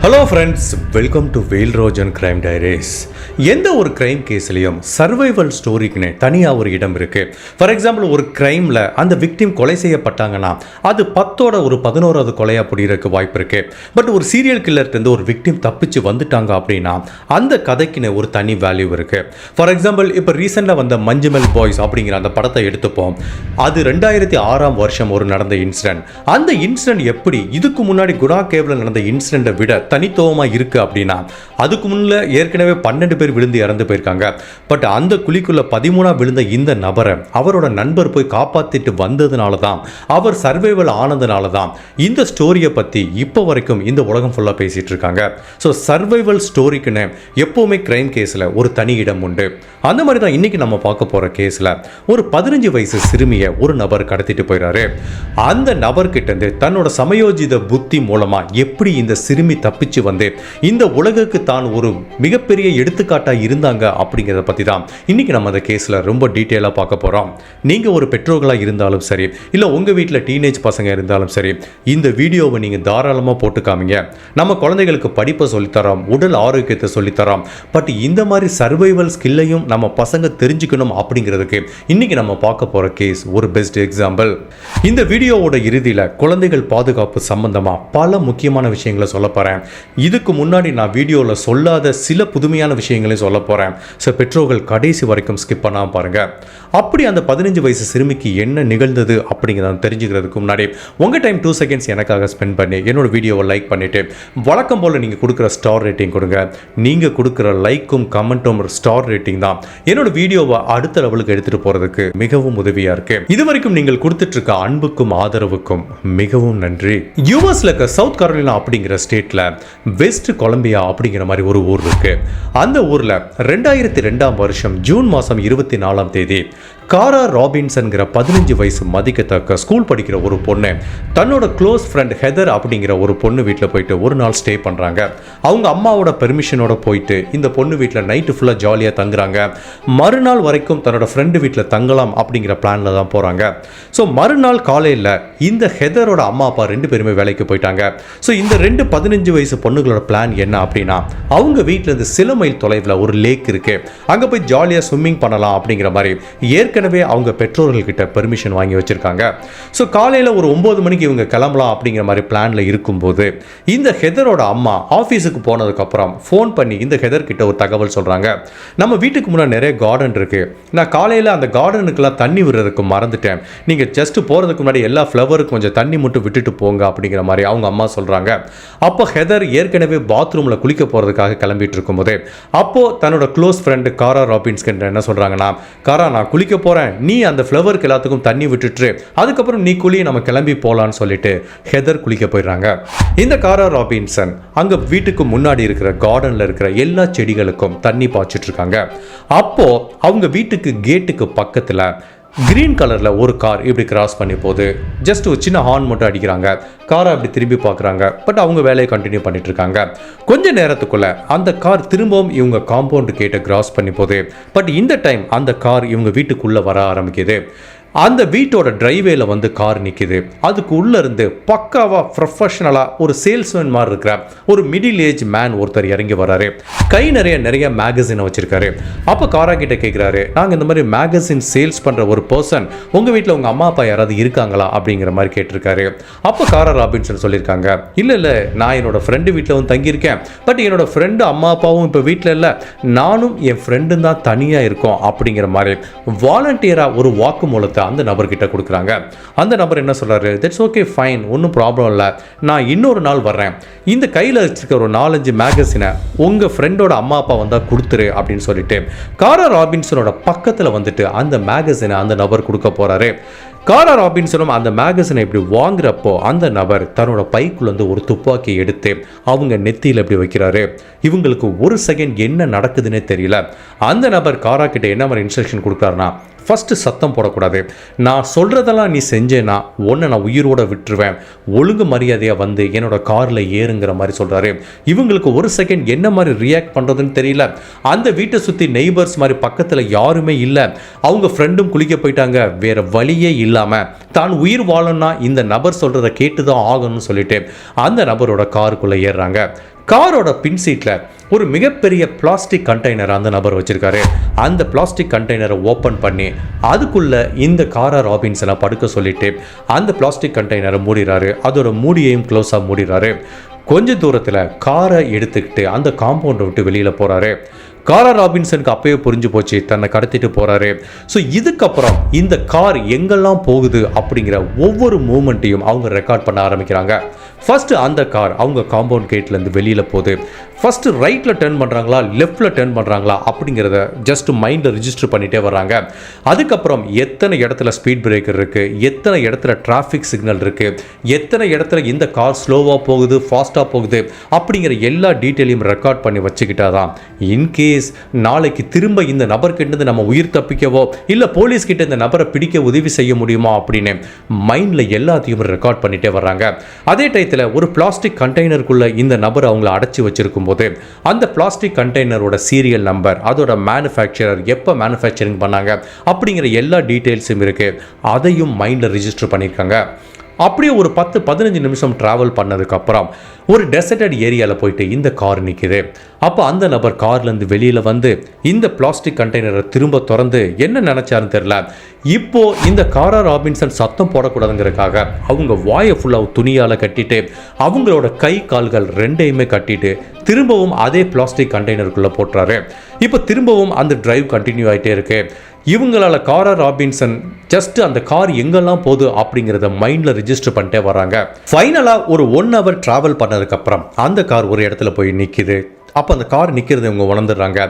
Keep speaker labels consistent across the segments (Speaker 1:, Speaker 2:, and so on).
Speaker 1: Hello friends welcome to Vel Rojan crime diaries எந்த ஒரு crime கேஸ்லையும் survival ஸ்டோரிக்குன்னு தனியாக ஒரு இடம் இருக்குது ஃபார் எக்ஸாம்பிள் ஒரு கிரைமில் அந்த விக்டிம் கொலை செய்யப்பட்டாங்கன்னா அது பத்தோட ஒரு பதினோராவது கொலையாக புரியறதுக்கு வாய்ப்பு இருக்குது பட் ஒரு சீரியல் கில்லர்லேருந்து ஒரு விக்டிம் தப்பிச்சு வந்துட்டாங்க அப்படின்னா அந்த கதைக்குன்னு ஒரு தனி வேல்யூ இருக்குது ஃபார் எக்ஸாம்பிள் இப்போ ரீசெண்டாக வந்த மஞ்சுமெல் பாய்ஸ் அப்படிங்கிற அந்த படத்தை எடுத்துப்போம். அது ரெண்டாயிரத்தி ஆறாம் வருஷம் ஒரு நடந்த இன்சிடென்ட் அந்த இன்சிடென்ட் எப்படி இதுக்கு முன்னாடி குணா கேவில் நடந்த இன்சிடென்ட்டை விட தனித்துவமாக இருக்குது அப்படின்னா அதுக்கு முன்னில் ஏற்கனவே பன்னெண்டு பேர் விழுந்து இறந்து போயிருக்காங்க. பட் அந்த குழிக்குள்ளே பதிமூணா விழுந்த இந்த நபரை அவரோட நண்பர் போய் காப்பாற்றிட்டு வந்ததுனால தான் அவர் சர்வைவல் ஆனதுனால தான் இந்த ஸ்டோரியை பற்றி இப்போ வரைக்கும் இந்த உலகம் ஃபுல்லாக பேசிகிட்டு இருக்காங்க. ஸோ சர்வைவல் ஸ்டோரிக்குன்னு எப்போவுமே கிரைம் கேஸில் ஒரு தனி இடம் உண்டு. அந்த மாதிரி தான் இன்றைக்கி நம்ம பார்க்க போகிற கேஸில் ஒரு பதினஞ்சு வயசு சிறுமியை ஒரு நபர் கடத்திட்டு போயிடுறாரு அந்த நபர்கிட்ட இருந்து தன்னோட சமயோஜித புத்தி மூலமாக எப்படி இந்த சிறுமி தப்பு தப்பிச்சு வந்து இந்த உலகுக்கு தான் ஒரு மிகப்பெரிய எடுத்துக்காட்டாக இருந்தாங்க அப்படிங்கிறத பற்றி தான் இன்றைக்கி நம்ம அந்த கேஸில் ரொம்ப டீட்டெயிலாக பார்க்க போகிறோம் நீங்கள் ஒரு பெற்றோர்களாக இருந்தாலும் சரி இல்லை உங்கள் வீட்டில் டீனேஜ் பசங்க இருந்தாலும் சரி இந்த வீடியோவை நீங்கள் தாராளமாக போட்டுக்காமீங்க நம்ம குழந்தைகளுக்கு படிப்பை சொல்லித்தரோம் உடல் ஆரோக்கியத்தை சொல்லித்தரோம் பட் இந்த மாதிரி சர்வைவல் ஸ்கில்லையும் நம்ம பசங்க தெரிஞ்சுக்கணும் அப்படிங்கிறதுக்கு இன்றைக்கி நம்ம பார்க்க போகிற கேஸ் ஒரு பெஸ்ட் எக்ஸாம்பிள் இந்த வீடியோவோட இறுதியில் குழந்தைகள் பாதுகாப்பு சம்பந்தமாக பல முக்கியமான விஷயங்களை சொல்ல போகிறேன் இதுக்கு முன்னாடி நான் வீடியோவில் சொல்லாத சில புதுமையான விஷயங்களையும் சொல்ல போகிறேன் ஸோ பெற்றோர்கள் கடைசி வரைக்கும் ஸ்கிப் பண்ணாமல் பாருங்கள் அப்படி அந்த பதினஞ்சு வயசு சிறுமிக்கு என்ன நிகழ்ந்தது அப்படிங்கிறத தெரிஞ்சுக்கிறதுக்கு முன்னாடி உங்கள் டைம் டூ செகண்ட்ஸ் எனக்காக ஸ்பெண்ட் பண்ணி என்னோடய வீடியோவை லைக் பண்ணிவிட்டு வழக்கம் போல் நீங்கள் கொடுக்குற ஸ்டார் ரேட்டிங் கொடுங்க. நீங்கள் கொடுக்குற லைக்கும் கமெண்ட்டும் ஸ்டார் ரேட்டிங் தான். என்னோட வீடியோவை அடுத்த லெவலுக்கு எடுத்துகிட்டு போகிறதுக்கு மிகவும் உதவியாக இருக்குது இது வரைக்கும் நீங்கள் கொடுத்துட்ருக்க அன்புக்கும் ஆதரவுக்கும் மிகவும் நன்றி. யூஎஸ்ல இருக்க சவுத் கரோலினா அப்படிங்கிற ஸ்டேட்டில் வெஸ்ட் கொலம்பியா அப்படிங்கிற மாதிரி ஒரு ஊர் இருக்கு. அந்த ஊரில் ரெண்டாயிரத்தி ரெண்டாம் வருஷம் ஜூன் மாதம் இருபத்தி நாலாம் தேதி காரா ராபின்ஸ்ங்கிற பதினஞ்சு வயசு மதிக்கத்தக்க ஸ்கூல் படிக்கிற ஒரு பொண்ணு. தன்னோட க்ளோஸ் ஃப்ரெண்ட் ஹெதர் அப்படிங்கிற ஒரு பொண்ணு வீட்டில் போயிட்டு ஒரு நாள் ஸ்டே பண்ணுறாங்க அவங்க அம்மாவோட பெர்மிஷனோட போயிட்டு இந்த பொண்ணு வீட்டில் நைட்டு ஃபுல்லாக ஜாலியாக தங்குறாங்க. மறுநாள் வரைக்கும் தன்னோட ஃப்ரெண்டு வீட்டில் தங்கலாம் அப்படிங்கிற பிளானில் தான் போகிறாங்க ஸோ மறுநாள் காலையில் இந்த ஹெதரோட அம்மா அப்பா ரெண்டு பேருமே வேலைக்கு போயிட்டாங்க. ஸோ இந்த ரெண்டு பதினஞ்சு வயசு பொண்ணுங்களோட பிளான் என்ன அப்படின்னா அவங்க வீட்டில் இருந்து சில மைல் தொலைவில் ஒரு லேக் இருக்குது அங்கே போய் ஜாலியாக ஸ்விம்மிங் பண்ணலாம் அப்படிங்கிற மாதிரி ஏற்கனவே அவங்க பெற்றோர்கள்கிட்ட பெர்மிஷன் வாங்கி வச்சிருக்காங்க. ஸோ காலையில் ஒரு ஒம்பது மணிக்கு இவங்க கிளம்பலாம் அப்படிங்கிற மாதிரி பிளானில் இருக்கும்போது இந்த ஹெதரோட அம்மா ஆஃபீஸுக்கு போனதுக்கப்புறம் ஃபோன் பண்ணி இந்த ஹெதர் கிட்ட ஒரு தகவல் சொல்கிறாங்க நம்ம வீட்டுக்கு முன்னாடி நிறைய கார்டன் இருக்குது நான் காலையில் அந்த கார்டனுக்கெல்லாம் தண்ணி விடுறதுக்கு மறந்துட்டேன். நீங்கள் ஜஸ்ட் போகிறதுக்கு முன்னாடி எல்லா ஃப்ளவருக்கும் கொஞ்சம் தண்ணி மட்டும் விட்டுட்டு போங்க அப்படிங்கிற மாதிரி அவங்க அம்மா சொல்கிறாங்க அப்போ ஹெதர் ஏற்கனவே பாத்ரூமில் குளிக்க போகிறதுக்காக கிளம்பிட்டு இருக்கும்போது அப்போ தன்னோட க்ளோஸ் ஃப்ரெண்டு காரா ராபின்ஸ்கிட்ட என்ன சொல்கிறாங்கன்னா காரா நான் குளிக்க போகிறேன் நீ அந்த ஃப்ளவருக்கு எல்லாத்துக்கும் தண்ணி விட்டுட்டு அதுக்கப்புறம் நீ குழியை நம்ம கிளம்பி போகலான்னு சொல்லிட்டு ஹெதர் குளிக்க போயிடுறாங்க. இந்த காரா ராபின்சன் அங்கே வீட்டுக்கு முன்னாடி இருக்கிற கார்டனில் இருக்கிற எல்லா செடிகளுக்கும் தண்ணி பாய்ச்சிட்டு இருக்காங்க. அப்போ அவங்க வீட்டுக்கு கேட்டுக்கு பக்கத்தில் கிரீன் கலரில் ஒரு கார் இப்படி கிராஸ் பண்ணி போகுது. ஜஸ்ட் ஒரு சின்ன ஹார்ன் மட்டும் அடிக்கிறாங்க. காரை அப்படி திரும்பி பார்க்குறாங்க. பட் அவங்க வேலையை கண்டினியூ பண்ணிட்டு இருக்காங்க கொஞ்ச நேரத்துக்குள்ள அந்த கார் திரும்பவும் இவங்க காம்பவுண்டு கேட்டை கிராஸ் பண்ணி போகுது. பட் இந்த டைம் அந்த கார் இவங்க வீட்டுக்குள்ளே வர ஆரம்பிக்குது. அந்த வீட்டோட டிரைவேல வந்து கார் நிற்கிது அதுக்கு உள்ளே இருந்து பக்காவாக ப்ரொஃபஷனலாக ஒரு சேல்ஸ்மேன் மாதிரி இருக்கிற ஒரு மிடில் ஏஜ் மேன் ஒருத்தர் இறங்கி வராரு கை நிறைய நிறைய மேகசினை வச்சிருக்காரு. அப்போ காரா கிட்ட கேட்குறாரு நாங்கள் இந்த மாதிரி மேகசின் சேல்ஸ் பண்ணுற ஒரு பர்சன் உங்கள் வீட்டில் உங்கள் அம்மா அப்பா யாராவது இருக்காங்களா? அப்படிங்கிற மாதிரி கேட்டிருக்காரு. அப்போ காரா ராபின்சன் சொல்லியிருக்காங்க இல்லை இல்லை நான் என்னோட ஃப்ரெண்டு வீட்டில் வந்து தங்கியிருக்கேன். பட் என்னோட ஃப்ரெண்டு அம்மா அப்பாவும் இப்போ வீட்டில் இல்லை. நானும் என் ஃப்ரெண்டும் தான் தனியாக இருக்கோம். அப்படிங்கிற மாதிரி வாலண்டியராக ஒரு வாக்குமூலத்தை அந்த நபர்கிட்ட கொடுக்குறாங்க. அந்த நபர் என்ன சொல்கிறாரு தட்ஸ் ஓகே ஃபைன் ஒன்றும் ப்ராப்ளம் இல்லை. நான் இன்னொரு நாள் வர்றேன். இந்த கையில் வச்சிருக்க ஒரு நாலஞ்சு மேகசினை உங்கள் ஃப்ரெண்டோட அம்மா அப்பா வந்தால் கொடுத்துரு அப்படின்னு சொல்லிட்டு காரா ராபின்சனோட பக்கத்தில் வந்துட்டு அந்த மேகசினை அந்த நபர் கொடுக்க போகிறாரு காரா ராபின்சனும் அந்த மேகசினை இப்படி வாங்குறப்போ அந்த நபர் தன்னோட பைக்குள்ளேருந்து ஒரு துப்பாக்கி எடுத்து அவங்க நெத்தியில் இப்படி வைக்கிறாரு. இவங்களுக்கு ஒரு செகண்ட் என்ன நடக்குதுன்னே தெரியல. அந்த நபர் காரா கிட்ட என்ன மாதிரி இன்ஸ்ட்ரக்ஷன் கொடுக்குறாருன்னா ஃபஸ்ட்டு சத்தம் போடக்கூடாது. நான் சொல்கிறதெல்லாம் நீ செஞ்சேன்னா ஒன்று நான் உயிரோட விட்டுருவேன். ஒழுங்கு மரியாதையாக வந்து என்னோட காரில் ஏறுங்கிற மாதிரி சொல்கிறாரு இவங்களுக்கு ஒரு செகண்ட் என்ன மாதிரி ரியாக்ட் பண்ணுறதுன்னு தெரியல. அந்த வீட்டை சுற்றி நெய்பர்ஸ் மாதிரி பக்கத்தில் யாருமே இல்லை. அவங்க ஃப்ரெண்டும் குளிக்க போயிட்டாங்க. வேறு வழியே இல்லை. இல்லாமல் தான் உயிர் வாழணும்னா இந்த நபர் சொல்கிறத கேட்டு தான் ஆகணும்னு சொல்லிட்டு அந்த நபரோட காருக்குள்ளே ஏறுறாங்க. காரோட பின் சீட்டில் ஒரு மிகப்பெரிய பிளாஸ்டிக் கண்டெய்னர் அந்த நபர் வச்சுருக்காரு. அந்த பிளாஸ்டிக் கண்டெய்னரை ஓப்பன் பண்ணி அதுக்குள்ளே இந்த காரா ராபின்ஸனை படுக்க சொல்லிட்டு அந்த பிளாஸ்டிக் கண்டெய்னரை மூடிறாரு. அதோட மூடியையும் க்ளோஸாக மூடிறாரு. கொஞ்ச தூரத்தில் காரை எடுத்துக்கிட்டு அந்த காம்பவுண்டை விட்டு வெளியில் போகிறாரு காரா ராபின்சனுக்கு அப்பயே புரிஞ்சு போச்சு தன்னை கடத்திட்டு போறாரு. ஸோ இதுக்கப்புறம் இந்த கார் எங்கெல்லாம் போகுது அப்படிங்கிற ஒவ்வொரு மூமெண்ட்டையும் அவங்க ரெக்கார்ட் பண்ண ஆரம்பிக்கிறாங்க. ஃபர்ஸ்ட் அந்த கார் அவங்க காம்பவுண்ட் கேட்லேருந்து வெளியில் போகுது. ஃபர்ஸ்ட் ரைட்டில் டர்ன் பண்ணுறாங்களா லெஃப்டில் டர்ன் பண்ணுறாங்களா அப்படிங்கிறத ஜஸ்ட் மைண்டில் ரிஜிஸ்டர் பண்ணிட்டே வர்றாங்க. அதுக்கப்புறம் எத்தனை இடத்துல ஸ்பீட் பிரேக்கர் இருக்குது எத்தனை இடத்துல டிராஃபிக் சிக்னல் இருக்குது எத்தனை இடத்துல இந்த கார் ஸ்லோவாக போகுது ஃபாஸ்ட்டாக போகுது அப்படிங்கிற எல்லா டீட்டெயிலையும் ரெக்கார்ட் பண்ணி வச்சுக்கிட்டாதான் இன்கேஸ் நாளைக்கு திரும்ப இந்த நபர்கிட்ட நம்ம உயிர் தப்பிக்கவோ இல்லை போலீஸ் கிட்ட இந்த நபரை பிடிக்க உதவி செய்ய முடியுமா அப்படின்னு மைண்டில் எல்லாத்தையும் ரெக்கார்ட் பண்ணிட்டே வர்றாங்க. அதே டயத்தில் ஒரு பிளாஸ்டிக் கண்டெய்னருக்குள்ளே இந்த நபர் அவங்கள அடைச்சி வச்சிருக்கும் போது அந்த பிளாஸ்டிக் கண்டெய்னரோட சீரியல் நம்பர் அதோட மேனுஃபேக்சரர் எப்போ மேனுஃபேக்சரிங் பண்ணாங்க அப்படிங்கிற எல்லா டீட்டெயில்ஸும் இருக்குது அதையும் மைண்டில் ரிஜிஸ்டர் பண்ணியிருக்காங்க அப்படியே ஒரு பத்து பதினஞ்சு நிமிஷம் ட்ராவல் பண்ணதுக்கப்புறம் ஒரு டெசர்டட் ஏரியாவில் போயிட்டு இந்த கார் நிற்கிது அப்போ அந்த நபர் கார்லேருந்து வெளியில் வந்து இந்த பிளாஸ்டிக் கண்டெய்னரை திரும்ப திறந்து என்ன நினச்சாருன்னு தெரில இப்போ இந்த காரா ராபின்சன் சத்தம் போடக்கூடாதுங்கிறதுக்காக அவங்க வாயை ஃபுல்லாக துணியால் கட்டிட்டு அவங்களோட கை கால்கள் ரெண்டையுமே கட்டிட்டு திரும்பவும் அதே பிளாஸ்டிக் கண்டெய்னருக்குள்ளே போட்டுறாரு. இப்போ திரும்பவும் அந்த டிரைவ் கண்டினியூ ஆகிட்டே இருக்கு. இவங்களால் காரா ராபின்சன் ஜஸ்ட் அந்த கார் எங்கெல்லாம் போகுது அப்படிங்கிறத மைண்டில் ரிஜிஸ்டர் பண்ணிட்டே வராங்க. ஃபைனலாக ஒரு ஒன் ஹவர் ட்ராவல் பண்ண அதுக்கப்புறம் அந்த கார் ஒரு இடத்துல போய் நிற்கிது அப்போ அந்த கார் நிற்கிறது இவங்க உணர்ந்துடுறாங்க.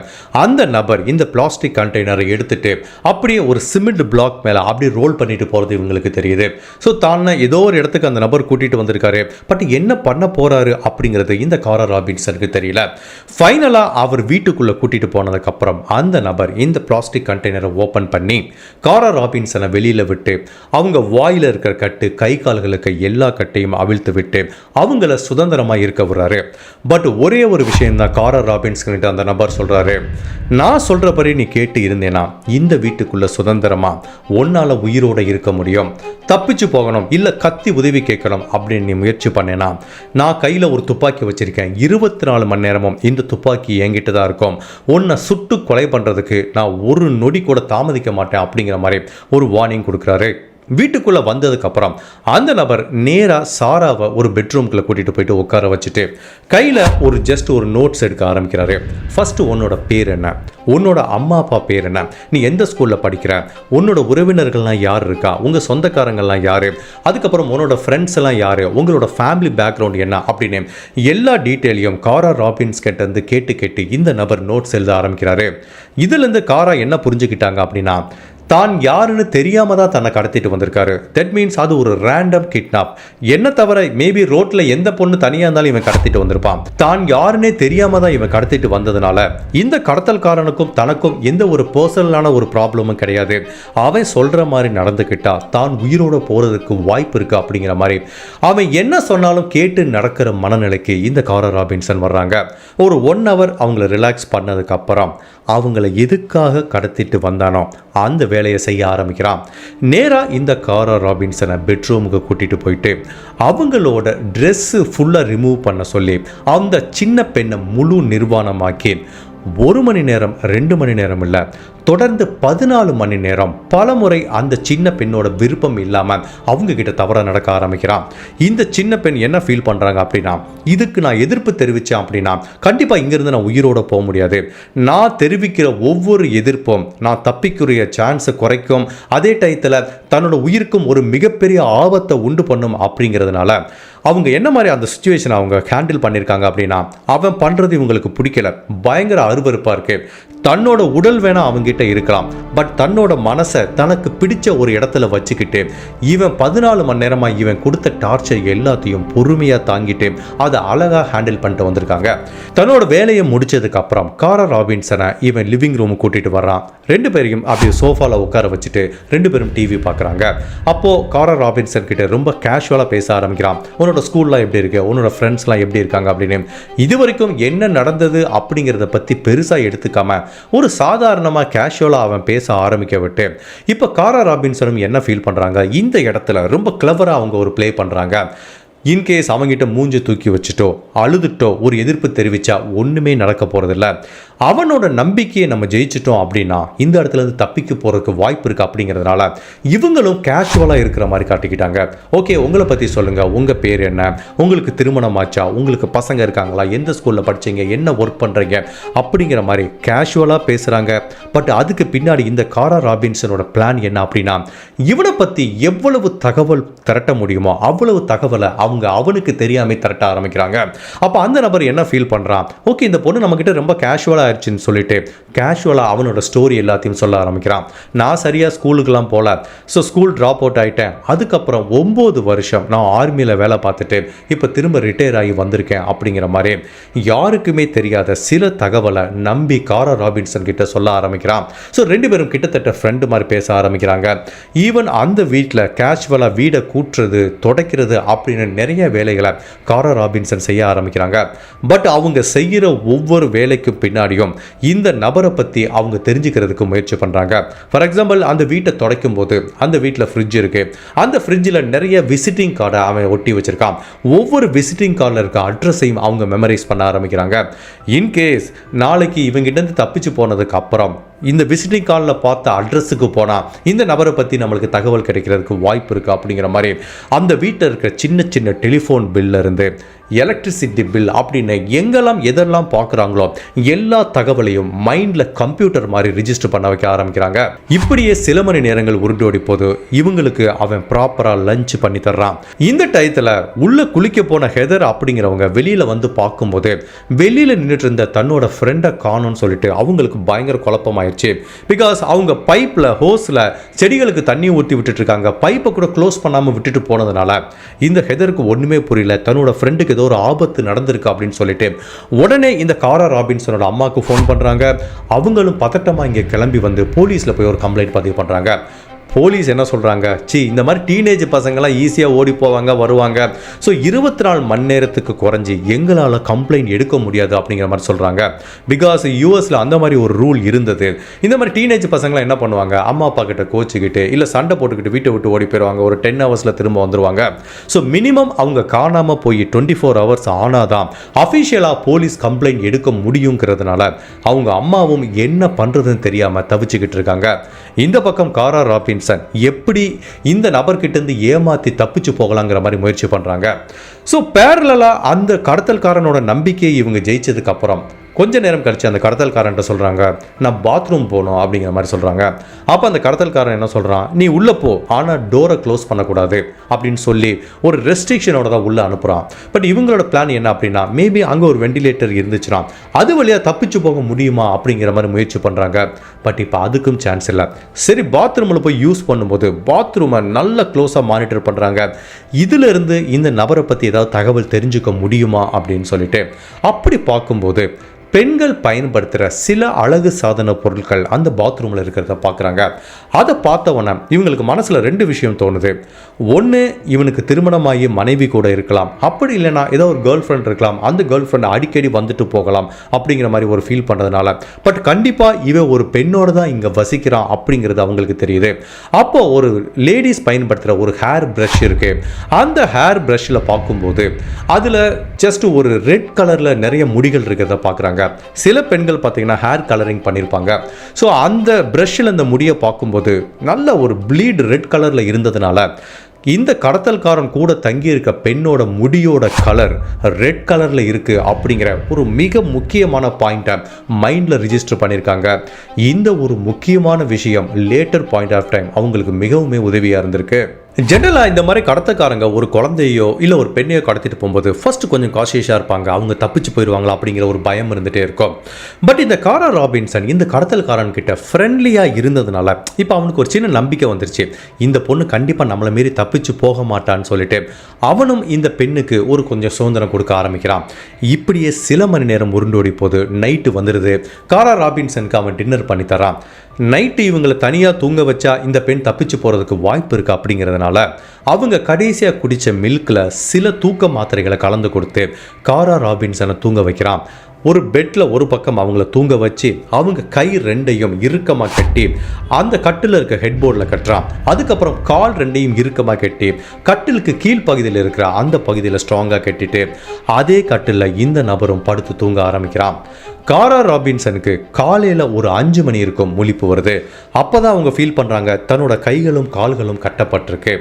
Speaker 1: அந்த நபர் இந்த பிளாஸ்டிக் கண்டெய்னரை எடுத்துட்டு அப்படியே ஒரு சிமெண்ட் பிளாக் மேலே அப்படியே ரோல் பண்ணிட்டு போகிறது இவங்களுக்கு தெரியுது. ஸோ தானே ஏதோ ஒரு இடத்துக்கு அந்த நபர் கூட்டிகிட்டு வந்திருக்காரு. பட் என்ன பண்ண போகிறாரு அப்படிங்கிறது இந்த காரா ராபின்சனுக்கு தெரியல. ஃபைனலாக அவர் வீட்டுக்குள்ளே கூட்டிகிட்டு போனதுக்கப்புறம் அந்த நபர் இந்த பிளாஸ்டிக் கண்டெய்னரை ஓப்பன் பண்ணி காரா ராபின்சனை வெளியில் விட்டு அவங்க வாயில் இருக்கிற கட்டு கை கால்களுக்கு எல்லா கட்டையும் அவிழ்த்து விட்டு அவங்கள சுதந்திரமாக இருக்க விடுறாரு. பட் ஒரே ஒரு விஷயம் தான் காரர் ராபின்ஸ்கிட்ட அந்த நபர் சொல்கிறாரு நான் சொல்கிறபடி நீ கேட்டு இருந்தேனா? இந்த வீட்டுக்குள்ளே சுதந்திரமா? ஒன்னால் உயிரோட இருக்க முடியும். தப்பிச்சு போகணும். இல்லை கத்தி உதவி கேட்கணும். அப்படின்னு நீ முயற்சி பண்ணேனா? நான் கையில் ஒரு துப்பாக்கி வச்சுருக்கேன். இருபத்தி நாலு மணி நேரமும் இந்த துப்பாக்கி என்கிட்ட தான் இருக்கும். உன்னை சுட்டு கொலை பண்ணுறதுக்கு நான் ஒரு நொடி கூட தாமதிக்க மாட்டேன் அப்படிங்கிற மாதிரி ஒரு வார்னிங் கொடுக்குறாரு. வீட்டுக்குள்ளே வந்ததுக்கப்புறம் அந்த நபர் நேராக சாராவை ஒரு பெட்ரூம்குள்ளே கூட்டிகிட்டு போயிட்டு உட்கார வச்சுட்டு கையில் ஒரு ஜஸ்ட் ஒரு நோட்ஸ் எடுக்க ஆரம்பிக்கிறாரு. ஃபஸ்ட்டு உன்னோட பேர் என்ன? உன்னோட அம்மா அப்பா பேர் என்ன? நீ எந்த ஸ்கூலில் படிக்கிற? உன்னோட உறவினர்கள்லாம் யார் இருக்கா? உங்கள் சொந்தக்காரங்கள்லாம் யார்? அதுக்கப்புறம் உன்னோட ஃப்ரெண்ட்ஸ் எல்லாம் யார்? உங்களோட ஃபேமிலி பேக்ரவுண்ட் என்ன? அப்படின்னு எல்லா டீட்டெயிலையும் காரா ராபின்ஸ் கிட்டேருந்து கேட்டு கேட்டு இந்த நபர் நோட்ஸ் எழுத ஆரம்பிக்கிறாரு. இதுலேருந்து காரா என்ன புரிஞ்சுக்கிட்டாங்க அப்படின்னா தான் யாருன்னு தெரியாம தான் தன்னை கடத்திட்டு வந்திருக்காரு. தட் மீன்ஸ் அது ஒரு ரேண்டம் கிட்னாப் என்ன தவிர மேபி ரோட்ல எந்த பொண்ணு தனியா இருந்தாலும் இவன் கடத்திட்டு வந்திருப்பான். தான் யாருன்னே தெரியாம தான் இவன் கடத்திட்டு வந்ததுனால இந்த கடத்தல்காரனுக்கும் தனக்கும் எந்த ஒரு பர்சனலான ஒரு ப்ராப்ளமும் கிடையாது. அவன் சொல்ற மாதிரி நடந்துக்கிட்டா தான் உயிரோட போறதுக்கு வாய்ப்பு இருக்கு அப்படிங்கிற மாதிரி. அவன் என்ன சொன்னாலும் கேட்டு நடக்கிற மனநிலைக்கு இந்த கார ராபின்சன் வர்றாங்க. ஒரு ஒன் ஹவர் அவங்கள ரிலாக்ஸ் பண்ணதுக்கு அப்புறம் அவங்கள எதுக்காக கடத்திட்டு வந்தானோ அந்த வேலை வேலையை செய்ய ஆரம்பிக்கிறான். நேராக இந்த காரா ராபின்சனை பெட்ரூமுக்கு கூட்டிகிட்டு போயிட்டு அவங்களோட ட்ரெஸ்ஸு ஃபுல்லாக ரிமூவ் பண்ண சொல்லி அந்த சின்ன பெண்ணை முழு நிர்வாணமாக்கி ஒரு மணி நேரம் ரெண்டு மணி நேரம் இல்லை தொடர்ந்து பதினாலு மணி நேரம் பல முறை அந்த சின்ன பெண்ணோட விருப்பம் இல்லாமல் அவங்க கிட்ட தவறாக நடக்க ஆரம்பிக்கிறான். இந்த சின்ன பெண் என்ன ஃபீல் பண்ணுறாங்க அப்படின்னா இதுக்கு நான் எதிர்ப்பு தெரிவித்தேன் அப்படின்னா கண்டிப்பாக இங்கேருந்து நான் உயிரோட போக முடியாது. நான் தெரிவிக்கிற ஒவ்வொரு எதிர்ப்பும் நான் தப்பிக்குரிய சான்ஸை குறைக்கும். அதே டயத்தில் தன்னோட உயிருக்கும் ஒரு மிகப்பெரிய ஆபத்தை உண்டு பண்ணும் அப்படிங்கிறதுனால அவங்க என்ன மாதிரி அந்த சுச்சுவேஷன் அவங்க ஹேண்டில் பண்ணியிருக்காங்க அப்படின்னா அவன் பண்ணுறது இவங்களுக்கு பிடிக்கல. பயங்கர அருவருப்பாக இருக்கு. தன்னோட உடல் வேணால் அவங்ககிட்ட இருக்கலாம். பட் தன்னோட மனசை தனக்கு பிடிச்ச ஒரு இடத்துல வச்சுக்கிட்டு இவன் பதினாலு மணி நேரமாக இவன் கொடுத்த டார்ச்சர் எல்லாத்தையும் பொறுமையாக தாங்கிட்டு அதை அழகாக ஹேண்டில் பண்ணிட்டு வந்திருக்காங்க. தன்னோட வேலையை முடிச்சதுக்கு அப்புறம் காரா ராபின்சனை இவன் லிவிங் ரூம் கூட்டிட்டு வர்றான். ரெண்டு பேரையும் அப்படியே சோஃபாவில் உட்கார வச்சுட்டு ரெண்டு பேரும் டிவி பார்க்குறாங்க அப்போது காரா ராபின்சன் கிட்ட ரொம்ப கேஷுவலாக பேச ஆரம்பிக்கிறான். உன்னோட ஸ்கூல்லாம் எப்படி இருக்கு? உன்னோட ஃப்ரெண்ட்ஸ்லாம் எப்படி இருக்காங்க அப்படின்னு. இது வரைக்கும் என்ன நடந்தது அப்படிங்கிறத பற்றி பெருசாக எடுத்துக்காம ஒரு சாதாரணமாக கேஷுவலாக அவன் பேச ஆரம்பிக்க விட்டு இப்போ காரா ராபின்சனும் என்ன ஃபீல் பண்ணுறாங்க இந்த இடத்துல ரொம்ப கிளவராக அவங்க ஒரு ப்ளே பண்ணுறாங்க இன்கேஸ் அவங்ககிட்ட மூஞ்சி தூக்கி வச்சுட்டோ அழுதுட்டோ ஒரு எதிர்ப்பு தெரிவித்தா ஒன்றுமே நடக்க போகிறதில்ல அவனோட நம்பிக்கையை நம்ம ஜெயிச்சிட்டோம் அப்படின்னா இந்த இடத்துல இருந்து தப்பிக்க போகிறதுக்கு வாய்ப்பு இருக்குது அப்படிங்கிறதுனால இவங்களும் கேஷுவலாக இருக்கிற மாதிரி காட்டிக்கிட்டாங்க. ஓகே உங்களை பற்றி சொல்லுங்கள் உங்கள் பேர் என்ன? உங்களுக்கு திருமணம் ஆச்சா? உங்களுக்கு பசங்க இருக்காங்களா? எந்த ஸ்கூலில் படிச்சீங்க? என்ன ஒர்க் பண்ணுறீங்க அப்படிங்கிற மாதிரி கேஷுவலாக பேசுகிறாங்க பட் அதுக்கு பின்னாடி இந்த காரா ராபின்சனோட பிளான் என்ன அப்படின்னா இவனை பற்றி எவ்வளவு தகவல் திரட்ட முடியுமோ அவ்வளவு தகவலை அவங்க அவனுக்கு தெரியாமல் திரட்ட ஆரம்பிக்கிறாங்க. அப்போ அந்த நபர் என்ன ஃபீல் பண்ணுறான் ஓகே இந்த பொண்ணு நம்மக்கிட்ட ரொம்ப கேஷுவலாக ஆயிடுச்சுன்னு சொல்லிட்டு கேஷுவலாக அவனோட ஸ்டோரி எல்லாத்தையும் சொல்ல ஆரம்பிக்கிறான். நான் சரியாக ஸ்கூலுக்கெல்லாம் போகல ஸோ ஸ்கூல் ட்ராப் அவுட் ஆகிட்டேன் அதுக்கப்புறம் ஒம்பது வருஷம் நான் ஆர்மியில் வேலை பார்த்துட்டு இப்போ திரும்ப ரிட்டையர் ஆகி வந்திருக்கேன் அப்படிங்கிற மாதிரி. யாருக்குமே தெரியாத சில தகவலை நம்பி காரா ராபின்சன் கிட்ட சொல்ல ஆரம்பிக்கிறான். ஸோ ரெண்டு பேரும் கிட்டத்தட்ட ஃப்ரெண்டு மாதிரி பேச ஆரம்பிக்கிறாங்க. ஈவன் அந்த வீட்டில் கேஷுவலாக வீடை கூட்டுறது தொடக்கிறது அப்படின்னு நிறைய வேலைகளை காரா ராபின்சன் செய்ய ஆரம்பிக்கிறாங்க. பட் அவங்க செய்கிற ஒவ்வொரு வேலைக்கும் பின்னாடியும் இந்த நபர் பற்றி அவங்க தெரிஞ்சுக்கிறதுக்கு முயற்சி பண்ணுறாங்க ஃபார் எக்ஸாம்பிள் அந்த வீட்டை துடைக்கும் போது அந்த வீட்டில் ஃப்ரிட்ஜ் இருக்கு. அந்த ஃப்ரிட்ஜில் நிறைய விசிட்டிங் கார்டை அவன் ஒட்டி வச்சிருக்கான். ஒவ்வொரு விசிட்டிங் கார்டில் இருக்க அட்ரஸையும் அவங்க மெமரைஸ் பண்ண ஆரம்பிக்கிறாங்க. இன்கேஸ் நாளைக்கு இவங்கிட்ட தப்பிச்சு போனதுக்கு அப்புறம் இந்த விசிட்டிங் கார்டில் பார்த்த அட்ரஸுக்கு போனால் இந்த நபரை பற்றி நம்மளுக்கு தகவல் கிடைக்கிறதுக்கு வாய்ப்பு இருக்குது அப்படிங்கிற மாதிரி அந்த வீட்டில் இருக்கிற சின்ன சின்ன டெலிஃபோன் பில்லிருந்து எலக்ட்ரிசிட்டி பில் அப்படின்னு எங்கெல்லாம் எதெல்லாம் பார்க்குறாங்களோ எல்லா தகவலையும் மைண்டில் கம்ப்யூட்டர் மாதிரி ரிஜிஸ்டர் பண்ண வைக்க ஆரம்பிக்கிறாங்க. இப்படியே சில மணி நேரங்கள் உருண்டோடி போது இவங்களுக்கு அவன் ப்ராப்பராக லஞ்ச் பண்ணி தர்றான். இந்த டயத்தில் உள்ளே குளிக்க போன ஹெதர் அப்படிங்கிறவங்க வெளியில் வந்து பார்க்கும்போது வெளியில் நின்றுட்டு இருந்த தன்னோட ஃப்ரெண்டை காணும்னு சொல்லிட்டு அவங்களுக்கு பயங்கர ஆயிடுச்சு. பிகாஸ் அவங்க பைப்பில் ஹோஸில் செடிகளுக்கு தண்ணி ஊற்றி விட்டுட்டு இருக்காங்க பைப்பை கூட க்ளோஸ் பண்ணாமல் விட்டுட்டு போனதுனால இந்த ஹெதருக்கு ஒன்றுமே புரியல. தன்னோட ஃப்ரெண்டுக்கு ஏதோ ஒரு ஆபத்து நடந்திருக்கு அப்படின்னு சொல்லிட்டு உடனே இந்த காரா ராபின்சனோட அம்மாவுக்கு ஃபோன் பண்ணுறாங்க அவங்களும் பதட்டமாக இங்கே கிளம்பி வந்து போலீஸில் போய் ஒரு கம்ப்ளைண்ட் பதிவு பண்ணுறாங்க போலீஸ் என்ன சொல்கிறாங்க சி இந்த மாதிரி டீனேஜ் பசங்கள்லாம் ஈஸியாக ஓடி போவாங்க வருவாங்க. ஸோ இருபத்தி நாலு மணி நேரத்துக்கு குறைஞ்சி எங்களால் கம்ப்ளைண்ட் எடுக்க முடியாது அப்படிங்கிற மாதிரி சொல்கிறாங்க பிகாஸ் யூஎஸில் அந்த மாதிரி ஒரு ரூல் இருந்தது. இந்த மாதிரி டீனேஜ் பசங்களாம் என்ன பண்ணுவாங்க? அம்மா அப்பா கிட்ட கோச்சிக்கிட்டு இல்லை சண்டை போட்டுக்கிட்டு வீட்டை விட்டு ஓடி போயிடுவாங்க ஒரு டென் ஹவர்ஸில் திரும்ப வந்துடுவாங்க ஸோ மினிமம் அவங்க காணாமல் போய் டுவெண்ட்டி ஃபோர் ஹவர்ஸ் ஆனாதான் அஃபிஷியலாக போலீஸ் கம்ப்ளைண்ட் எடுக்க முடியுங்கிறதுனால அவங்க அம்மாவும் என்ன பண்ணுறதுன்னு தெரியாமல் தவிச்சுக்கிட்டு இருக்காங்க. இந்த பக்கம் காரா ராபின் ராபின்சன் எப்படி இந்த நபர்கிட்டேருந்து ஏமாற்றி தப்பிச்சு போகலாங்கிற மாதிரி முயற்சி பண்ணுறாங்க ஸோ பேரலாக அந்த கடத்தல்காரனோட நம்பிக்கையை இவங்க ஜெயிச்சதுக்கப்புறம் கொஞ்ச நேரம் கழித்து அந்த கடத்தல்காரன்ட்ட சொல்கிறாங்க நான் பாத்ரூம் போகணும் அப்படிங்கிற மாதிரி சொல்கிறாங்க அப்போ அந்த கடத்தல்காரன் என்ன சொல்கிறான் நீ உள்ளே போ ஆனால் டோரை க்ளோஸ் பண்ணக்கூடாது அப்படின்னு சொல்லி ஒரு ரெஸ்ட்ரிக்ஷனோட தான் உள்ளே அனுப்புகிறான் பட் இவங்களோட பிளான் என்ன அப்படின்னா மேபி அங்கே ஒரு வெண்டிலேட்டர் இருந்துச்சுன்னா அது வழியாக தப்பிச்சு போக முடியுமா அப்படிங்கிற மாதிரி முயற்சி பண்ணுறாங்க பட் இப்போ அதுக்கும் சான்ஸ் இல்லை. சரி பாத்ரூமில் போய் யூஸ் பண்ணும்போது பாத்ரூமை நல்ல க்ளோஸாக மானிட்டர் பண்ணுறாங்க இதிலிருந்து இந்த நபரை பற்றி ஏதாவது தகவல் தெரிஞ்சுக்க முடியுமா அப்படின்னு சொல்லிட்டு அப்படி பார்க்கும்போது பெண்கள் பயன்படுத்துகிற சில அழகு சாதன பொருட்கள் அந்த பாத்ரூமில் இருக்கிறத பார்க்குறாங்க அதை பார்த்தவொன்னே இவங்களுக்கு மனசில் ரெண்டு விஷயம் தோணுது. ஒன்று இவனுக்கு திருமணமாகி மனைவி கூட இருக்கலாம். அப்படி இல்லைன்னா ஏதோ ஒரு கேர்ள் ஃப்ரெண்ட் இருக்கலாம். அந்த கேர்ள் ஃப்ரெண்ட் அடிக்கடி வந்துட்டு போகலாம் அப்படிங்கிற மாதிரி ஒரு ஃபீல் பண்ணுறதுனால பட் கண்டிப்பாக இவன் ஒரு பெண்ணோடு தான் இங்கே வசிக்கிறான் அப்படிங்கிறது அவங்களுக்கு தெரியுது. அப்போ ஒரு லேடிஸ் பயன்படுத்துகிற ஒரு ஹேர் ப்ரஷ் இருக்குது அந்த ஹேர் ப்ரஷ்ஷில் பார்க்கும்போது அதில் ஜஸ்ட் ஒரு ரெட் கலரில் நிறைய முடிகள் இருக்கிறத பார்க்குறாங்க சில பெண்கள் பார்த்தீங்கன்னா ஹேர் கலரிங் பண்ணியிருப்பாங்க ஸோ அந்த ப்ரஷ்ஷில் அந்த முடியை பார்க்கும்போது நல்ல ஒரு ப்ளீட் ரெட் கலரில் இருந்ததுனால இந்த கடத்தல்காரன் கூட தங்கியிருக்க பெண்ணோட முடியோட கலர் ரெட் கலரில் இருக்குது அப்படிங்கிற ஒரு மிக முக்கியமான பாயிண்ட்டை மைண்டில் ரிஜிஸ்டர் பண்ணியிருக்காங்க இந்த ஒரு முக்கியமான விஷயம் லேட்டர் பாயிண்ட் ஆஃப் டைம் அவங்களுக்கு மிகவுமே உதவியாக இருந்திருக்கு. ஜென்ரலாக இந்த மாதிரி கடத்தக்காரங்க ஒரு குழந்தையோ இல்லை ஒரு பெண்ணையோ கடத்திட்டு போகும்போது ஃபர்ஸ்ட் கொஞ்சம் காஷியஸாக இருப்பாங்க. அவங்க தப்பிச்சு போயிடுவாங்களா அப்படிங்கிற ஒரு பயம் இருந்துகிட்டே இருக்கும். பட் இந்த காரா ராபின்சன் இந்த கடத்தல்காரன் கிட்ட ஃப்ரெண்ட்லியாக இருந்ததுனால இப்போ அவனுக்கு ஒரு சின்ன நம்பிக்கை வந்துருச்சு. இந்த பொண்ணு கண்டிப்பாக நம்மளை மீறி தப்பிச்சு போக மாட்டான்னு சொல்லிட்டு அவனும் இந்த பெண்ணுக்கு ஒரு கொஞ்சம் சுதந்திரம் கொடுக்க ஆரம்பிக்கிறான். இப்படியே சில மணி நேரம் உருண்டோடி போது நைட்டு வந்துடுது காரா ராபின்சனுக்கு அவன் டின்னர் பண்ணி தரான். நைட்டு இவங்களை தனியாக தூங்க வச்சா இந்த பெண் தப்பிச்சு போகிறதுக்கு வாய்ப்பு இருக்குது அப்படிங்கிறதுனால அவங்க கடைசியாக குடித்த மில்கில் சில தூக்க மாத்திரைகளை கலந்து கொடுத்து காரா ராபின்சனை தூங்க வைக்கிறான். ஒரு பெட்டில் ஒரு பக்கம் அவங்கள தூங்க வச்சு அவங்க கை ரெண்டையும் இறுக்கமாக கட்டி அந்த கட்டில் இருக்க ஹெட்போர்டில் கட்டுறான். அதுக்கப்புறம் கால் ரெண்டையும் இறுக்கமாக கட்டி கட்டிலுக்கு கீழ்ப்பகுதியில் இருக்கிற அந்த பகுதியில் ஸ்ட்ராங்காக கட்டிட்டு அதே கட்டிலில் இந்த நபரும் படுத்து தூங்க ஆரம்பிக்கிறான். காரா ராபின்சனுக்கு காலையில் ஒரு அஞ்சு மணி இருக்கும் முழிப்பு வருது. அப்போ தான் அவங்க ஃபீல் பண்ணுறாங்க தன்னோட கைகளும் கால்களும் கட்டப்பட்டிருக்கு.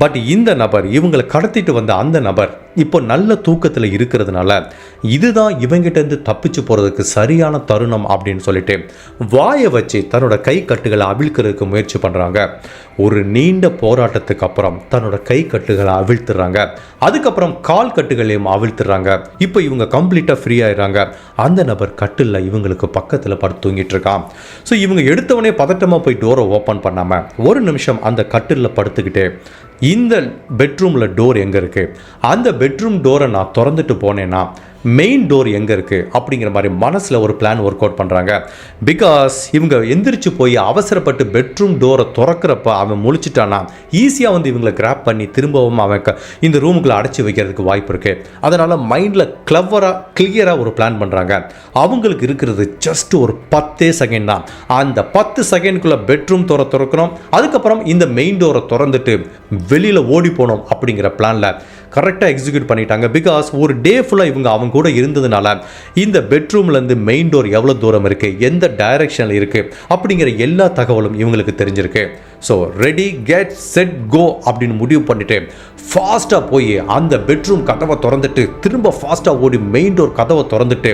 Speaker 1: பட் இந்த நபர் இவங்களை கடத்திட்டு வந்த அந்த நபர் இப்போ நல்ல தூக்கத்தில் இருக்கிறதுனால இதுதான் இவங்கிட்டேருந்து தப்பிச்சு போகிறதுக்கு சரியான தருணம் அப்படின்னு சொல்லிட்டு வாயை வச்சு தன்னோட கை கட்டுகளை அவிழ்க்கிறதுக்கு முயற்சி பண்ணுறாங்க ஒரு நீண்ட போராட்டத்துக்கு அப்புறம் தன்னோட கை கட்டுகளை அவிழ்த்துறாங்க. அதுக்கப்புறம் கால் கட்டுகளையும் அவிழ்த்துறாங்க. இப்போ இவங்க கம்ப்ளீட்டாக ஃப்ரீ ஆயிடுறாங்க. அந்த நபர் கட்டில் இவங்களுக்கு பக்கத்தில் படுத்து தூங்கிட்டு இருக்கான். ஸோ இவங்க எடுத்தவொடனே பதட்டமாக போய் டோரை ஓப்பன் பண்ணாமல் ஒரு நிமிஷம் அந்த கட்டிலில் படுத்துக்கிட்டு இந்த பெட்ரூமில் டோர் எங்கே இருக்குது அந்த பெட்ரூம் டோரை நான் திறந்துட்டு போனேன்னா மெயின் டோர் எங்கே இருக்குது அப்படிங்கிற மாதிரி மனசில் ஒரு பிளான் ஒர்க் அவுட் பண்ணுறாங்க பிகாஸ் இவங்க எந்திரிச்சு போய் அவசரப்பட்டு பெட்ரூம் டோரை திறக்கிறப்ப அவன் முழிச்சிட்டானா ஈஸியாக வந்து இவங்களை கிராப் பண்ணி திரும்பவும் அவன் இந்த ரூமுக்குள்ளே அடைச்சி வைக்கிறதுக்கு வாய்ப்பு இருக்குது அதனால் மைண்டில் கிளவராக கிளியராக ஒரு பிளான் பண்ணுறாங்க அவங்களுக்கு இருக்கிறது ஜஸ்ட் ஒரு பத்தே செகண்ட் தான். அந்த பத்து செகண்ட்குள்ளே பெட்ரூம் திற திறக்கணும். அதுக்கப்புறம் இந்த மெயின் டோரை திறந்துட்டு வெளியில் ஓடி போகணும் அப்படிங்கிற பிளானில் கரெக்டாக எக்ஸிக்யூட் பண்ணிட்டாங்க. பிகாஸ் ஒரு டே ஃபுல்லாக இவங்க அவங்க கூட இருந்ததுனால இந்த பெட்ரூம்லேருந்து மெயின் டோர் எவ்வளோ தூரம் இருக்குது எந்த டைரக்ஷனில் இருக்குது அப்படிங்கிற எல்லா தகவலும் இவங்களுக்கு தெரிஞ்சிருக்கு. So ready get set go அப்படின்னு முடிவு பண்ணிட்டு ஃபாஸ்ட்டாக போய் அந்த பெட்ரூம் கதவை திறந்துட்டு திரும்ப ஃபாஸ்ட்டாக ஓடி மெயின் டோர் கதவை திறந்துட்டு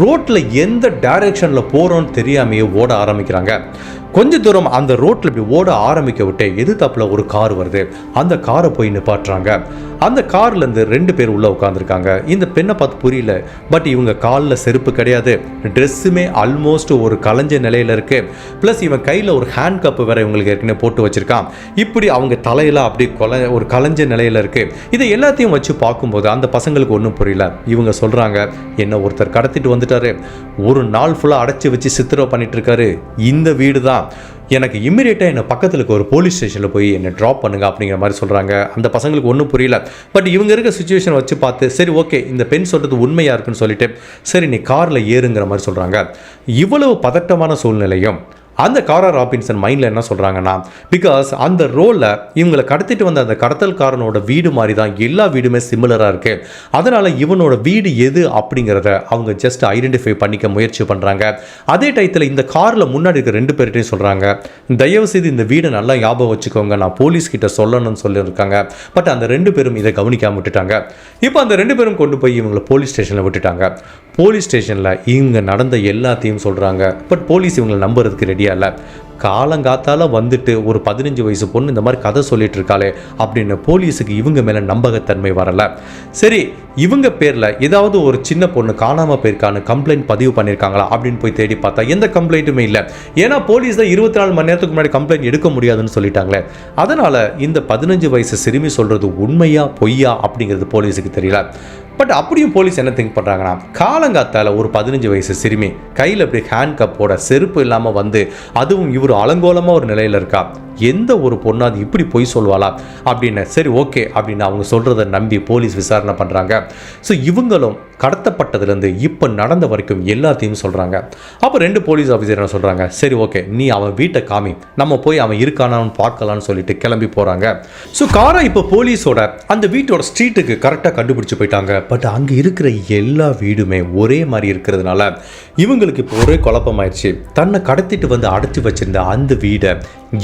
Speaker 1: ரோட்டில் எந்த டைரெக்ஷனில் போகிறோன்னு தெரியாமையே ஓட ஆரம்பிக்கிறாங்க. கொஞ்ச தூரம் அந்த ரோட்டில் இப்படி ஓட ஆரம்பிக்க விட்டு எதிர்த்தாப்புல ஒரு கார் வருது. அந்த காரை போய் நிப்பாட்டுறாங்க. அந்த கார்லேருந்து ரெண்டு பேர் உள்ளே உட்காந்துருக்காங்க இந்த பெண்ணை பார்த்து புரியல. பட் இவங்க காலில் செருப்பு கிடையாது. ட்ரெஸ்ஸுமே ஆல்மோஸ்ட் ஒரு கலைஞ்ச நிலையில் இருக்குது ப்ளஸ் இவன் கையில் ஒரு ஹேண்ட் கப்பு வேறு இவங்களுக்கு ஏற்கனவே போட்டு வச்சிருக்கான். இப்படி அவங்க தலையெல்லாம் அப்படி கொலை ஒரு கலைஞ்ச நிலையில் இருக்கு. இதை எல்லாத்தையும் வச்சு பார்க்கும்போது அந்த பசங்களுக்கு ஒன்றும் புரியல. இவங்க சொல்கிறாங்க என்ன ஒருத்தர் கடத்திட்டு வந்துட்டாரு. ஒரு நாள் ஃபுல்லாக அடைச்சி வச்சு சித்திரவு பண்ணிட்டு இருக்காரு. இந்த வீடு தான் எனக்கு இம்மிடியேட்டாக என்னை பக்கத்தில் இருக்க ஒரு போலீஸ் ஸ்டேஷனில் போய் என்னை ட்ராப் பண்ணுங்க அப்படிங்கிற மாதிரி சொல்கிறாங்க அந்த பசங்களுக்கு ஒன்றும் புரியல. பட் இவங்க இருக்க சுச்சுவேஷன் வச்சு பார்த்து சரி ஓகே இந்த பெண் சொல்கிறது உண்மையாக இருக்குன்னு சொல்லிட்டு சரி நீ காரில் ஏறுங்கிற மாதிரி சொல்கிறாங்க இவ்வளவு பதட்டமான சூழ்நிலையும் அந்த காரா ராபின்சன் மைண்டில் என்ன சொல்கிறாங்கன்னா பிகாஸ் அந்த ரோலில் இவங்களை கடத்திட்டு வந்த அந்த கடத்தல்காரனோட வீடு மாதிரி தான் எல்லா வீடுமே சிமிலராக இருக்குது அதனால் இவனோட வீடு எது அப்படிங்கிறத அவங்க ஜஸ்ட் ஐடென்டிஃபை பண்ணிக்க முயற்சி பண்ணுறாங்க அதே டயத்தில் இந்த காரில் முன்னாடி இருக்க ரெண்டு பேர்கிட்டையும் சொல்கிறாங்க தயவு செய்து இந்த வீடை நல்லா ஞாபகம் வச்சுக்கோங்க. நான் போலீஸ் கிட்ட சொல்லணும்னு சொல்லியிருக்காங்க. பட் அந்த ரெண்டு பேரும் இதை கவனிக்காமல் விட்டுட்டாங்க. இப்போ அந்த ரெண்டு பேரும் கொண்டு போய் இவங்களை போலீஸ் ஸ்டேஷனில் விட்டுட்டாங்க. போலீஸ் ஸ்டேஷனில் இவங்க நடந்த எல்லாத்தையும் சொல்கிறாங்க பட் போலீஸ் இவங்களை நம்புறதுக்கு ரெடியாக இல்லை காலங்காத்தால வந்துட்டு ஒரு பதினஞ்சு வயசு பொண்ணு இந்த மாதிரி கதை சொல்லிட்டு இருக்காளே அப்படின்னு போலீஸுக்கு இவங்க மேலே நம்பகத்தன்மை வரலை. சரி இவங்க பேரில் ஏதாவது ஒரு சின்ன பொண்ணு காணாமல் போயிருக்கான்னு கம்ப்ளைண்ட் பதிவு பண்ணியிருக்காங்களா அப்படின்னு போய் தேடி பார்த்தா எந்த கம்ப்ளைண்ட்டுமே இல்லை. ஏன்னா போலீஸ் தான் இருபத்தி நாலு மணி நேரத்துக்கு முன்னாடி கம்ப்ளைண்ட் எடுக்க முடியாதுன்னு சொல்லிட்டாங்களே. அதனால் இந்த பதினஞ்சு வயசு சிறுமி சொல்கிறது உண்மையா பொய்யா அப்படிங்கிறது போலீஸுக்கு தெரியல. பட் அப்படியும் போலீஸ் என்ன திங்க் பண்ணுறாங்கன்னா காலங்காத்தால ஒரு பதினஞ்சு வயசு சிறுமி கையில் இப்படி ஹேண்ட் கப்போட செருப்பு இல்லாமல் வந்து அதுவும் இவர் அலங்கோலமாக ஒரு நிலையில் இருக்கா? எந்த ஒரு பொண்ணு அது இப்படி பொய் சொல்வாளா? அப்படின்னு சரி ஓகே அப்படின்னு அவங்க சொல்கிறத நம்பி போலீஸ் விசாரணை பண்ணுறாங்க ஸோ இவங்களும் கடத்தப்பட்டதுலேருந்து இப்போ நடந்த வரைக்கும் எல்லாத்தையும் சொல்கிறாங்க. அப்போ ரெண்டு போலீஸ் ஆஃபீஸர் என்ன சொல்கிறாங்க? சரி ஓகே நீ அவன் வீட்டை காமி. நம்ம போய் அவன் இருக்கானான்னு பார்க்கலான்னு சொல்லிட்டு கிளம்பி போகிறாங்க. ஸோ காரா இப்போ போலீஸோட அந்த வீட்டோட ஸ்ட்ரீட்டுக்கு கரெக்டாக கண்டுபிடிச்சு போயிட்டாங்க. பட் அங்கே இருக்கிற எல்லா வீடுமே ஒரே மாதிரி இருக்கிறதுனால இவங்களுக்கு இப்போ ஒரே குழப்பமாயிருச்சு. தன்னை கடத்திட்டு வந்து அடைச்சி வச்சிருந்த அந்த வீடை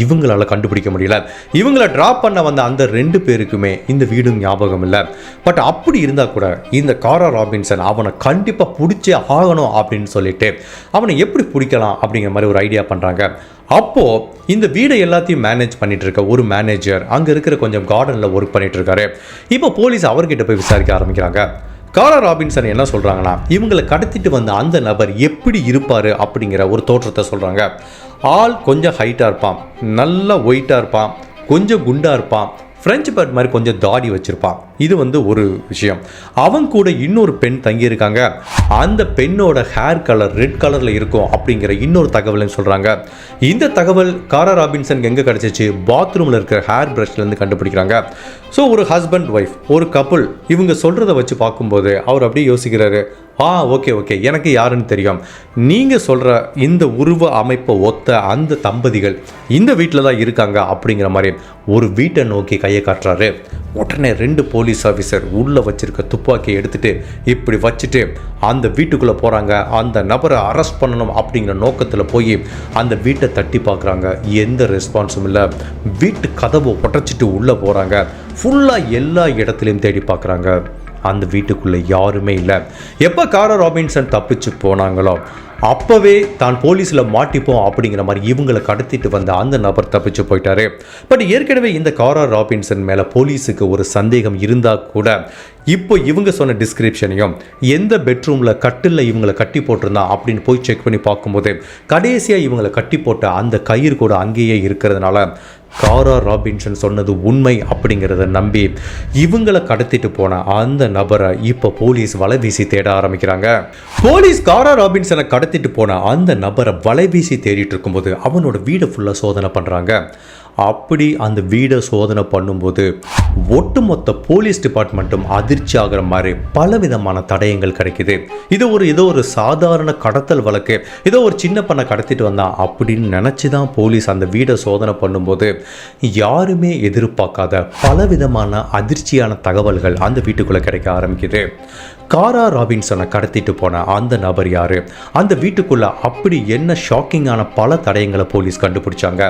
Speaker 1: இவங்களால கண்டுபிடிக்க முடியல. இவங்களை ட்ராப் பண்ண வந்த அந்த ரெண்டு பேருக்குமே இந்த வீடும் ஞாபகம் இல்லை. பட் அப்படி இருந்தால் கூட இந்த காரா ராபின்சன் அவனை கண்டிப்பாக பிடிச்சே ஆகணும் அப்படின்னு சொல்லிட்டு அவனை எப்படி பிடிக்கலாம் அப்படிங்கிற மாதிரி ஒரு ஐடியா பண்ணுறாங்க அப்போது இந்த வீடை எல்லாத்தையும் மேனேஜ் பண்ணிட்டு இருக்க ஒரு மேனேஜர் அங்கே இருக்கிற கொஞ்சம் கார்டனில் ஒர்க் பண்ணிட்டு இருக்காரு. இப்போ போலீஸ் அவர்கிட்ட போய் விசாரிக்க ஆரம்பிக்கிறாங்க. காலா ராபின்சன் என்ன சொல்கிறாங்கன்னா இவங்களை கடத்திட்டு வந்த அந்த நபர் எப்படி இருப்பார் அப்படிங்கிற ஒரு தோற்றத்தை சொல்கிறாங்க ஆள் கொஞ்சம் ஹைட்டாக இருப்பான் நல்லா ஒயிட்டாக இருப்பான் கொஞ்சம் குண்டாக இருப்பான் ஃப்ரெஞ்சு பேர்ட் மாதிரி கொஞ்சம் தாடி வச்சுருப்பான். இது வந்து ஒரு விஷயம். அவங்க கூட இன்னொரு பெண் தங்கியிருக்காங்க. அந்த பெண்ணோட ஹேர் கலர் ரெட் கலரில் இருக்கும் அப்படிங்கிற இன்னொரு தகவல்னு சொல்கிறாங்க இந்த தகவல் காரா ராபின்சன் எங்கே கிடச்சிச்சு? பாத்ரூமில் இருக்கிற ஹேர் ப்ரஷ்லேருந்து கண்டுபிடிக்கிறாங்க. ஸோ ஒரு ஹஸ்பண்ட் ஒய்ஃப் ஒரு கப்புள் இவங்க சொல்கிறத வச்சு பார்க்கும்போது அவர் அப்படியே யோசிக்கிறாரு. ஆ ஓகே ஓகே எனக்கு யாருன்னு தெரியும். நீங்கள் சொல்கிற இந்த உருவ அமைப்பை ஒத்த அந்த தம்பதிகள் இந்த வீட்டில் தான் இருக்காங்க. அப்படிங்கிற மாதிரி ஒரு வீட்டை நோக்கி கையை காட்டுறாரு. உடனே ரெண்டு போலீஸ் போலீஸ் ஆஃபீஸர் உள்ளே வச்சிருக்க துப்பாக்கியை எடுத்துட்டு இப்படி வச்சுட்டு அந்த வீட்டுக்குள்ளே போகிறாங்க அந்த நபரை அரெஸ்ட் பண்ணணும் அப்படிங்கிற நோக்கத்தில் போய் அந்த வீட்டை தட்டி பார்க்குறாங்க. எந்த ரெஸ்பான்ஸும் இல்லை. வீட்டு கதவை உடச்சிட்டு உள்ளே போகிறாங்க ஃபுல்லாக எல்லா இடத்துலையும் தேடி பார்க்குறாங்க. அந்த வீட்டுக்குள்ளே யாருமே இல்லை. எப்போ காரா ராபின்சன் தப்பிச்சு போனாங்களோ அப்போவே தான் போலீஸில் மாட்டிப்போம் அப்படிங்கிற மாதிரி இவங்களை கடத்திட்டு வந்த அந்த நபர் தப்பிச்சு போயிட்டாரு. பட் ஏற்கனவே இந்த காரா ராபின்சன் மேலே போலீஸுக்கு ஒரு சந்தேகம் இருந்தால் கூட இப்போ இவங்க சொன்ன டிஸ்கிரிப்ஷனையும் எந்த பெட்ரூமில் கட்டில் இவங்களை கட்டி போட்டிருந்தா அப்படின்னு போய் செக் பண்ணி பார்க்கும்போது கடைசியாக இவங்களை கட்டி போட்ட அந்த கயிறு கூட அங்கேயே இருக்கிறதுனால காரா ராபின்சன் சொன்னது உண்மை அப்படிங்கிறத நம்பி இவங்களை கடத்திட்டு போன அந்த நபரை இப்போ போலீஸ் வலை வீசி தேட ஆரம்பிக்கிறாங்க. போலீஸ் காரா ராபின்சனை கடத்திட்டு போன அந்த நபரை வலை வீசி தேடிட்டு இருக்கும்போது அவனோட வீடை ஃபுல்லாக சோதனை பண்ணுறாங்க அப்படி அந்த வீடை சோதனை பண்ணும்போது ஒட்டுமொத்த போலீஸ் டிபார்ட்மெண்ட்டும் அதிர்ச்சி ஆகிற மாதிரி பலவிதமான தடயங்கள் கிடைக்குது. இது ஒரு ஏதோ ஒரு சாதாரண கடத்தல் வழக்கு ஏதோ ஒரு சின்ன பண்ண கடத்திட்டு வந்தான் அப்படின்னு நினச்சி தான் போலீஸ் அந்த வீடை சோதனை பண்ணும்போது யாருமே எதிர்பார்க்காத பலவிதமான அதிர்ச்சியான தகவல்கள் அந்த வீட்டுக்குள்ளே கிடைக்க ஆரம்பிக்குது. காரா ராபின்சனை கடத்திட்டு போன அந்த நபர் யார்? அந்த வீட்டுக்குள்ளே அப்படி என்ன ஷாக்கிங்கான பல தடயங்களை போலீஸ் கண்டுபிடிச்சாங்க.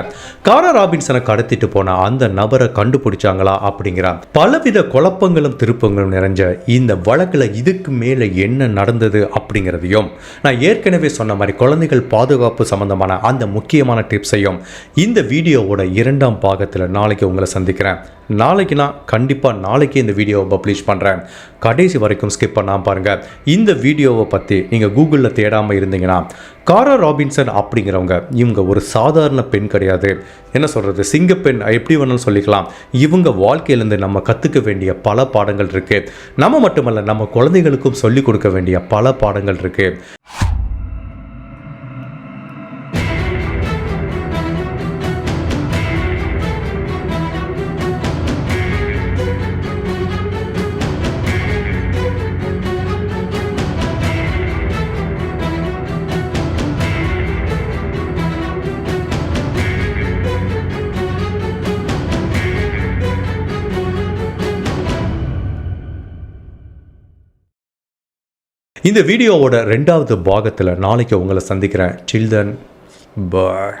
Speaker 1: காரா ராபின்சனை கடத்திட்டு போன அந்த நபரை கண்டுபிடிச்சாங்களா அப்படிங்கிறான் பலவித குழப்பங்களும் திருப்பங்களும் நிறைஞ்ச இந்த வழக்கில் இதுக்கு மேலே என்ன நடந்தது அப்படிங்கிறதையும் நான் ஏற்கனவே சொன்ன மாதிரி குழந்தைகள் பாதுகாப்பு சம்பந்தமான அந்த முக்கியமான டிப்ஸையும் இந்த வீடியோவோட இரண்டாம் பாகத்தில் நாளைக்கு உங்களை சந்திக்கிறேன். நாளைக்கு நான் கண்டிப்பாக நாளைக்கு இந்த வீடியோவை பப்ளிஷ் பண்ணுறேன் கடைசி வரைக்கும் ஸ்கிப் பண்ணாமல் பாருங்கள் இந்த வீடியோவை பற்றி நீங்கள் கூகுளில் தேடாமல் இருந்தீங்கன்னா காரா ராபின்சன் அப்படிங்கிறவங்க இவங்க ஒரு சாதாரண பெண் கிடையாது. என்ன சொல்கிறது சிங்கப்பெண் எப்படி வேணாலும் சொல்லிக்கலாம். இவங்க வாழ்க்கையிலேருந்து நம்ம கற்றுக்க வேண்டிய பல பாடங்கள் இருக்குது நம்ம மட்டுமல்ல நம்ம குழந்தைகளுக்கும் சொல்லிக் கொடுக்க வேண்டிய பல பாடங்கள் இருக்குது இந்த வீடியோவோட ரெண்டாவது பாகத்தில் நாளைக்கு உங்களை சந்திக்கிறேன். சில்ட்ரன் பாய்